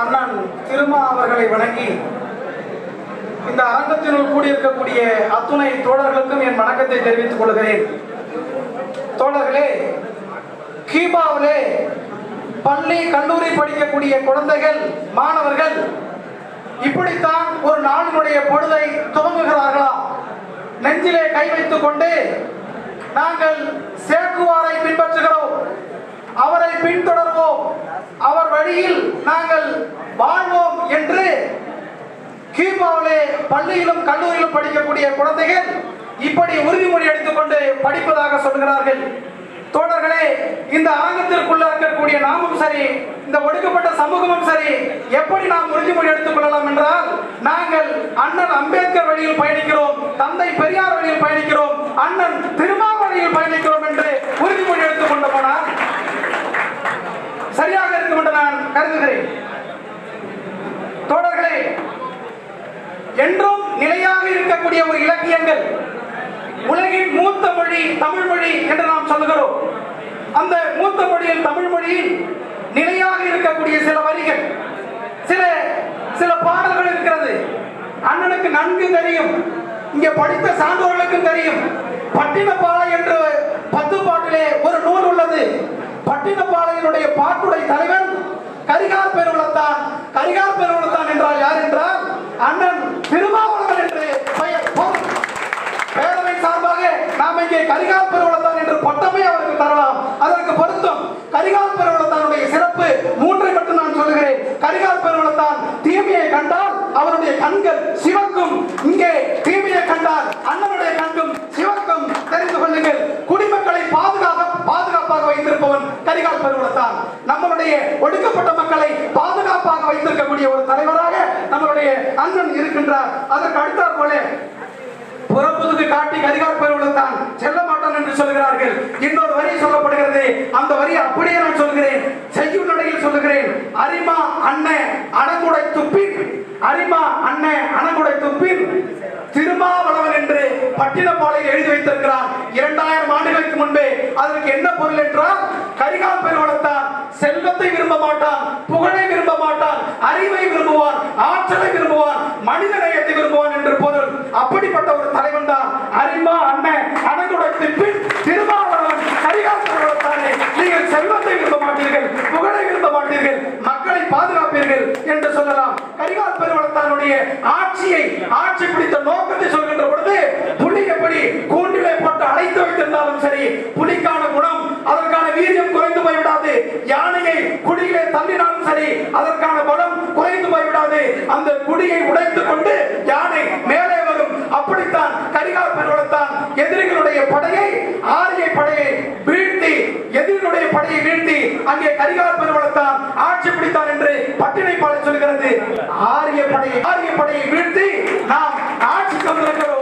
அண்ணன் திருமா அவர்களை வணங்கி இந்த அரங்கத்தினுள் கூடியிருக்கக்கூடிய அத்துணை தோழர்களுக்கும் என் வணக்கத்தை தெரிவித்துக் கொள்கிறேன். தோழர்களே கீபாவிலே பள்ளி கல்லூரி படிக்கக்கூடிய குழந்தைகள் மாணவர்கள் இப்படித்தான் ஒரு நாளினுடைய பொழுதை துவங்குகிறார்களா? நெஞ்சிலே கை வைத்துக் கொண்டு நாங்கள் சேக்குவாரை பின்பற்றுகிறோம். வழியில் நாங்கள் வாழ்வோம் என்று கீபாவிலே பள்ளியிலும் கல்லூரியிலும் படிக்கக்கூடிய குழந்தைகள் இப்படி உறுதிமொழி எடுத்துக்கொண்டு படிப்பதாக சொல்கிறார்கள். தோழர்களே இந்த ஆங்கத்திற்குள்ள இருக்கக்கூடிய நாமும் சரி இந்த ஒடுக்கப்பட்ட சமூகமும் சரி எப்படி நாம் உறுதிமொழி எடுத்துக் கொள்ளலாம் என்றால் நாங்கள் அண்ணன் அம்பேத்கர் வழியில் பயணிக்கிறோம் தந்தை பெரியார் வழியில் பயணிக்கிறோம் அண்ணன் திரும்ப வழியில் பயணிக்கிறோம் என்று உறுதிமொழி எடுத்துக் கொண்டு போனால் சரியாக இருக்கும் என்று நான் கருதுகிறேன். தோழர்களே என்றும் நிலையாக இருக்கக்கூடிய ஒரு இலக்கியங்கள் உலகின் மூத்த மொழி தமிழ் மொழி என்று நாம் சொல்லுகிறோம். அந்த மூத்த மொழியில் தமிழ் மொழியில் நிலையாக இருக்கக்கூடிய சில வரிகள் சில சில பாடல்கள் இருக்கிறது. அண்ணனுக்கு நன்கு தெரியும். இங்கே படித்த சான்றோர்களுக்கும் தெரியும். பட்டினப்பாலை என்று பத்து பாட்டிலே ஒரு நூல் உள்ளது பட்டினப்பாளையனுடைய பாட்டுடை தலைவன் கரிகால் பெருவளத்தான் கரிகால் பெருவளத்தான் என்றால் யார் என்றால் அண்ணன் திருமாவளவன் என்று பெயர் பொருள். பேரவை சார்பாக நாம் இங்கே கரிகால் பெருவளத்தான் என்று பட்டமே அவருக்கு தரலாம் அதற்கு பொருத்தம் கரிகால் பெருவளத்தானுடைய சிறப்பு மூன்றை மட்டும் நான் சொல்லுகிறேன் கரிகால் பெருவளத்தான் தீமையை கண்டால் அவருடைய கண்கள் சிவக்கும் இங்கே தீமையை கண்டால் அண்ணனுடைய கண்கும் சிவக்கும் தெரிந்து கொள்ளுங்கள் குடிமக்களை பாதுகாக்க பாதுகாப்பாக வைத்திருப்பவன் கரிகால் பெருவளத்தான் நம்மளுடைய ஒடுக்கப்பட்ட மக்களை பாதுகாப்பாக வைத்திருக்கக்கூடிய ஒரு தலைவராக நம்மளுடைய அண்ணன் இருக்கின்றார். அதற்கு அடுத்தாற் போல புறப்புதுக்கு காட்டி கரிகால் பெருவளத்தான் செல்ல மாட்டான் என்று சொல்கிறார்கள். இன்னொரு வரி சொல்லப்படுகிறது. அந்த வரி அப்படியே நான் சொல்கிறேன். செய்யும் நடையில் சொல்லுகிறேன். அரிமா அண்ணன் அணங்குடை துப்பி அரிமா அண்ணன் அணங்குடை துப்பி பட்டினப்பாளையில் எழுதி வைத்திருக்கிறார். இரண்டாயிரம் ஆண்டுகளுக்கு முன்பே அதற்கு என்ன பொருள் என்றால் கரிகால் பெருவளத்தான் செல்வத்தை விரும்ப மாட்டான் புகழை விரும்ப மாட்டான் அறிவை விரும்புவான் ஆற்றலை விரும்புவான் மனித நேயத்தை விரும்புவான் என்று பொருள். அப்படிப்பட்ட ஒரு தலைவன் தான் அரிமா அண்ணன் அணங்குடத்து பின் திருமாவளவன் கரிகால் பெருவளத்தானே நீங்கள் செல்வத்தை விரும்ப மாட்டீர்கள் புகழை விரும்ப மாட்டீர்கள் மக்களை பாதுகாப்பீர்கள் என்று சொல்லலாம் கரிகால் பெருவளத்தானுடைய ஆட்சியை ஆட்சி பிடித்த நோக்கத்தை சொல்கின்ற பொழுது புலி எப்படி கூண்டிலே போட்டு அடைத்து வைத்திருந்தாலும் சரி புலிக்கான குணம் அதற்கான வீரியம் குறைந்து போய்விடாது. யானையை குடியிலே தள்ளினாலும் சரி அதற்கான பலம் குறைந்து போய்விடாது. அந்த குடியை உடைத்துக் கொண்டு யானை மேலே வரும். அப்படித்தான் கரிகால் பெருவளத்தான் எதிரிகளுடைய படையை ஆரிய படையை வீழ்த்தி எதிரிகளுடைய படையை வீழ்த்தி அங்கே கரிகால் பெருவளத்தான் ஆட்சி பிடித்தான் என்று இருக்கிறது. ஆரிய படையை ஆரிய படையை வீழ்த்தி நாம் ஆட்சி தந்திருக்கிறோம்